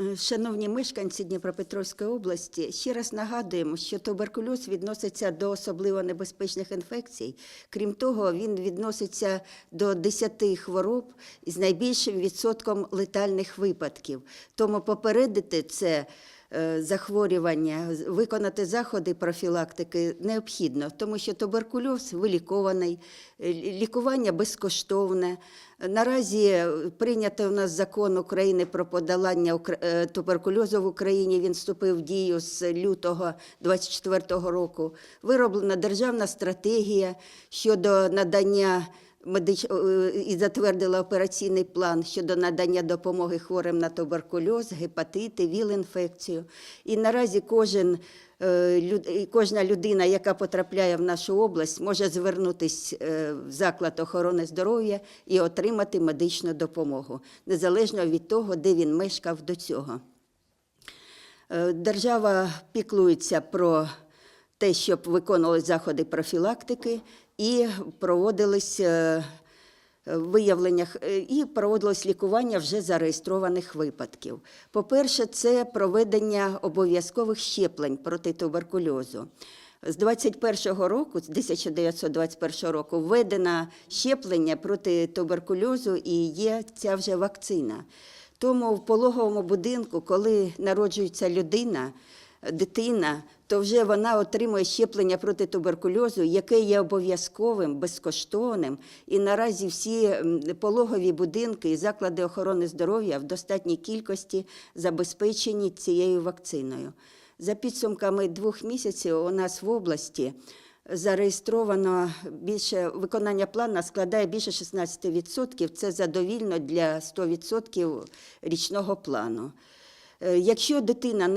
Е, Шановні мешканці Дніпропетровської області, ще раз нагадуємо, що туберкульоз відноситься до особливо небезпечних інфекцій. Крім того, він відноситься до 10 хвороб із найбільшим відсотком летальних випадків. Тому попередити це захворювання, виконати заходи профілактики необхідно, тому що туберкульоз вилікований, е, лікування безкоштовне. Наразі е, прийнято у нас закон України про подолання е, туберкульозу в Україні. Він вступив в дію з лютого 2024 року. Вироблена державна стратегія щодо надання е, і затвердила операційний план щодо надання допомоги хворим на туберкульоз, гепатити, ВІЛ-інфекцію. І наразі кожен, е, кожна людина, яка потрапляє в нашу область, може звернутися в заклад охорони здоров'я і отримати медичну допомогу, незалежно від того, де він мешкав до цього. Е, Держава піклується про те, щоб виконували заходи профілактики і проводились е, виявлення е, і проводилось лікування вже зареєстрованих випадків. По-перше, це проведення обов'язкових щеплень проти туберкульозу. З 21 року, з 1921 року, введено щеплення проти туберкульозу і є ця вже вакцина. Тому в пологовому будинку, коли народжується людина, дитина, то вже вона отримує щеплення проти туберкульозу, яке є обов'язковим, безкоштовним. І наразі всі пологові будинки і заклади охорони здоров'я в достатній кількості забезпечені цією вакциною. За підсумками двох місяців у нас в області зареєстровано більше виконання плану складає більше 16%. Це задовільно для 100% річного плану. Е, Якщо дитина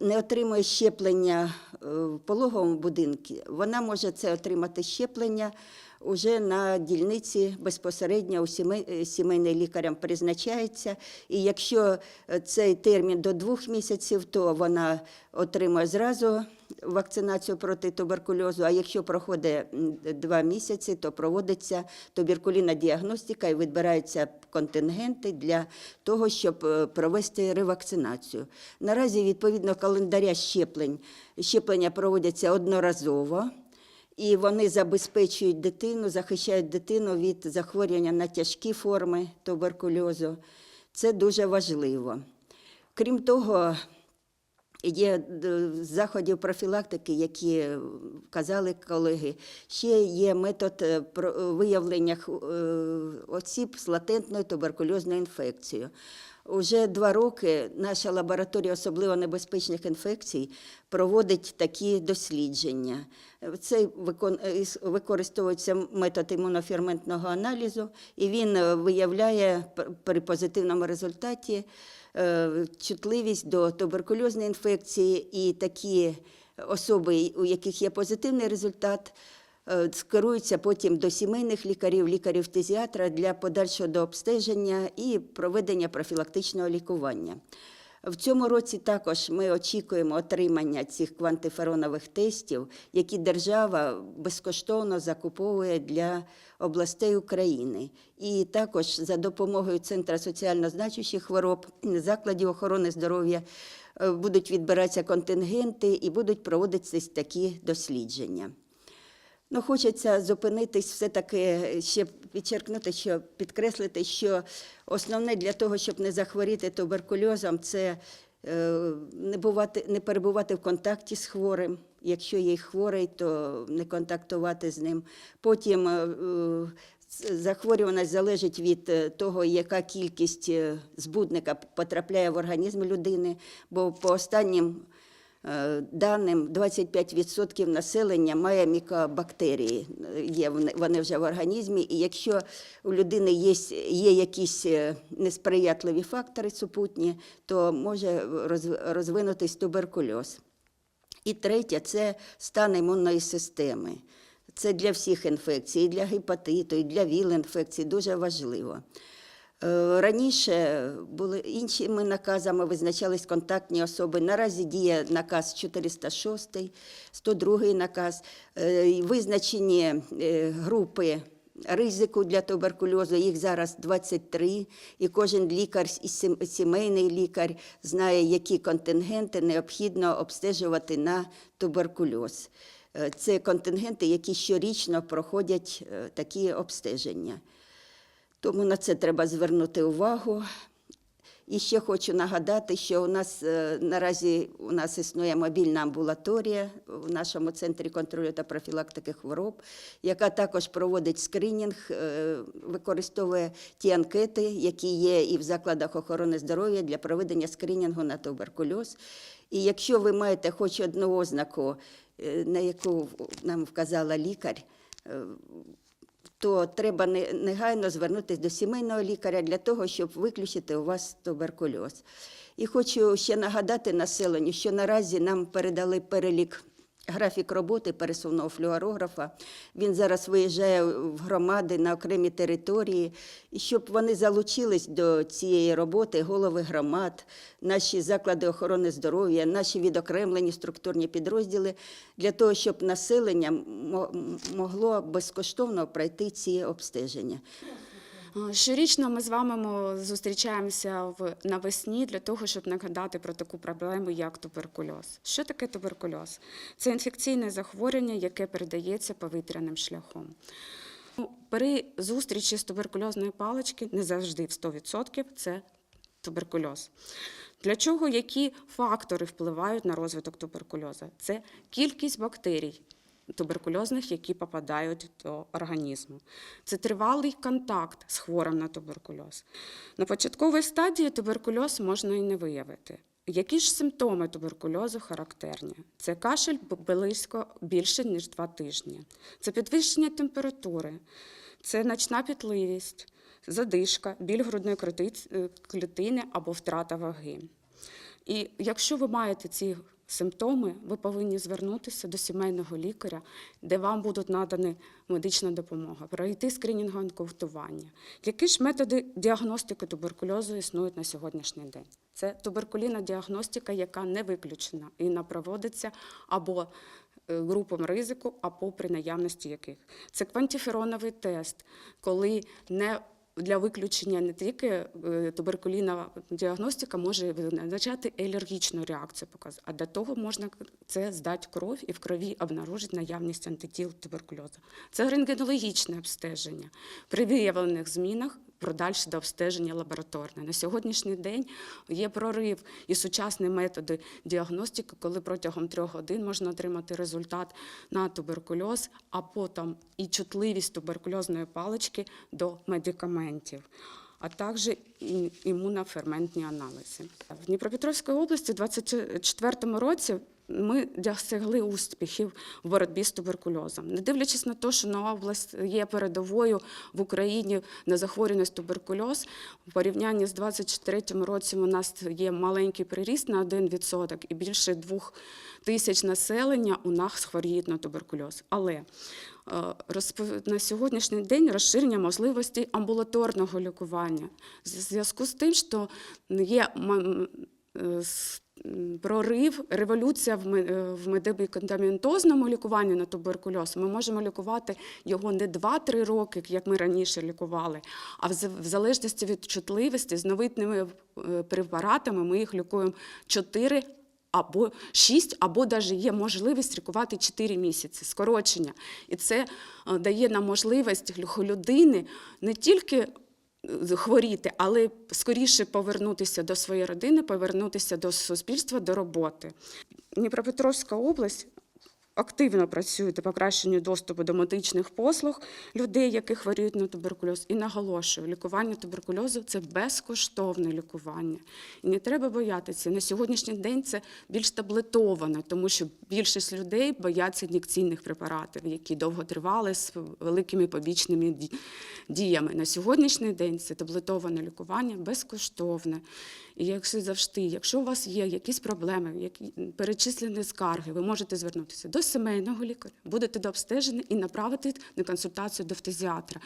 не отримує щеплення е, в пологовому будинку, вона може це отримати щеплення уже на дільниці безпосередньо у е, сімейний лікарям призначається. І якщо цей термін до двох місяців, то вона отримує зразу вакцинацію проти туберкульозу. А якщо проходить два місяці, то проводиться туберкулінна діагностика і відбираються контингенти для того, щоб е, провести ревакцинацію. Наразі, відповідно календаря щеплень, щеплення проводяться одноразово. І вони забезпечують дитину, захищають дитину від захворювання на тяжкі форми туберкульозу. Це дуже важливо. Крім того, Є е, заходів профілактики, які казали колеги. Ще є метод е, е, виявлення е, осіб з латентною туберкульозною інфекцією. Уже два роки наша лабораторія особливо небезпечних інфекцій проводить такі дослідження. Це е, використовується метод імуноферментного аналізу, і він е, виявляє при позитивному результаті е, чутливість до туберкульозної інфекції, і такі особи, у яких є позитивний результат, е, скеруються потім до сімейних лікарів, лікарів-фтизіатра для подальшого дообстеження і проведення профілактичного лікування. В цьому році також ми очікуємо отримання цих квантиферонових тестів, які держава безкоштовно закуповує для областей України. І також за допомогою Центру соціально значущих хвороб, закладів охорони здоров'я е, будуть відбиратися контингенти і будуть проводитися такі дослідження. Ну, хочеться зупинитись, все-таки ще підчеркнути, що підкреслити, що основне для того, щоб не захворіти туберкульозом, це е, не, бувати, не перебувати в контакті з хворим. Якщо є хворий, то не контактувати з ним. Потім е, е, захворюваність залежить від того, яка кількість збудника потрапляє в організм людини, бо по останнім Даним 25% населення має мікобактерії, е, є вони- вони вже в організмі, і якщо у людини є, є якісь е, несприятливі фактори супутні, то може розвинутись туберкульоз. І третє це стан імунної системи. Це для всіх інфекцій, і для гепатиту, і для ВІЛ-інфекцій дуже важливо. Е, Раніше були іншими наказами визначались контактні особи. Наразі діє наказ 406, 102 наказ. Е, Визначені е, групи ризику для туберкульозу. Їх зараз 23, і кожен лікар і сімейний лікар знає, які контингенти необхідно обстежувати на туберкульоз. Це контингенти, які щорічно проходять такі обстеження. Тому на це треба звернути увагу. І ще хочу нагадати, що у нас е, наразі у нас існує мобільна амбулаторія в нашому центрі контролю та профілактики хвороб, яка також проводить скринінг, е, використовує ті анкети, які є і в закладах охорони здоров'я для проведення скринінгу на туберкульоз. І якщо ви маєте хоч одну ознаку, е, на яку нам вказала лікар, то треба негайно звернутися до сімейного лікаря для того, щоб виключити у вас туберкульоз. І хочу ще нагадати населенню, що наразі нам передали перелік. Графік роботи пересувного флюорографа. Він зараз виїжджає в громади на окремі території, і щоб вони залучились до цієї роботи, голови громад, наші заклади охорони здоров'я, наші відокремлені структурні підрозділи, для того, щоб населення мо- могло безкоштовно пройти ці обстеження. Е, Щорічно ми з вами зустрічаємося в навесні для того, щоб нагадати про таку проблему, як туберкульоз. Що таке туберкульоз? Це інфекційне захворювання, яке передається повітряним шляхом. Ну, При зустрічі з туберкульозною палички не завжди в 100% це туберкульоз. Для чого які фактори впливають на розвиток туберкульозу? Це кількість бактерій туберкульозних, які попадають до організму. Це тривалий контакт з хворим на туберкульоз. На початковій стадії туберкульоз можна і не виявити. Які ж симптоми туберкульозу характерні? Це кашель близько більше, ніж два тижні. Це підвищення температури, це ночна пітливість, задишка, біль грудної е, клітини або втрата ваги. І якщо ви маєте ці симптоми, ви повинні звернутися до сімейного лікаря, де вам будуть надані медична допомога, пройти скринінг онкотування. Які ж методи діагностики туберкульозу існують на сьогоднішній день? Це туберкулінна діагностика, яка не виключена і вона проводиться або е, групам ризику, або при наявності яких. Це квантіфероновий тест, коли не для виключення не тільки е, туберкулінова діагностика може визначати алергічну реакцію, показу, а для того можна це здати кров і в крові обнаружити наявність антитіл туберкульозу. Це рентгенологічне обстеження. При виявлених змінах продальше до обстеження лабораторне. На сьогоднішній день є прорив і сучасні методи діагностики, коли протягом трьох годин можна отримати результат на туберкульоз, а потім і чутливість туберкульозної палички до медикаментів. А також імуноферментні аналізи. В Дніпропетровській області у 2024 році ми досягли успіхів в боротьбі з туберкульозом. Не дивлячись на те, що нова область є передовою в Україні на захворюваність туберкульоз, в порівнянні з 2023 роком у нас є маленький приріст на 1% і більше двох тисяч населення у нас хворіють на туберкульоз. Але е, на сьогоднішній день розширення можливостей амбулаторного лікування. В зв'язку з тим, що є е, прорив, революція е, в медикаментозному лікуванні на туберкульоз. Ми можемо лікувати його не 2-3 роки, як ми раніше лікували, а в залежності від чутливості з новітними е, препаратами ми їх лікуємо 4 або 6, або навіть є можливість лікувати 4 місяці, скорочення. І це е, дає нам можливість людини не тільки хворіти, але скоріше повернутися до своєї родини, повернутися до суспільства, до роботи. Дніпропетровська область активно працює до покращення доступу до медичних послуг людей, які хворіють на туберкульоз. І наголошую, лікування туберкульозу це безкоштовне лікування. І не треба боятися. На сьогоднішній день це більш таблетовано, тому що більшість людей бояться ін'єкційних препаратів, які довго тривали з великими побічними діями. На сьогоднішній день це таблетоване лікування безкоштовне. І якщо завжди, якщо у вас є якісь проблеми, які перечислені скарги, ви можете звернутися до сімейного лікаря, будете дообстежені і направити на консультацію до фтизіатра.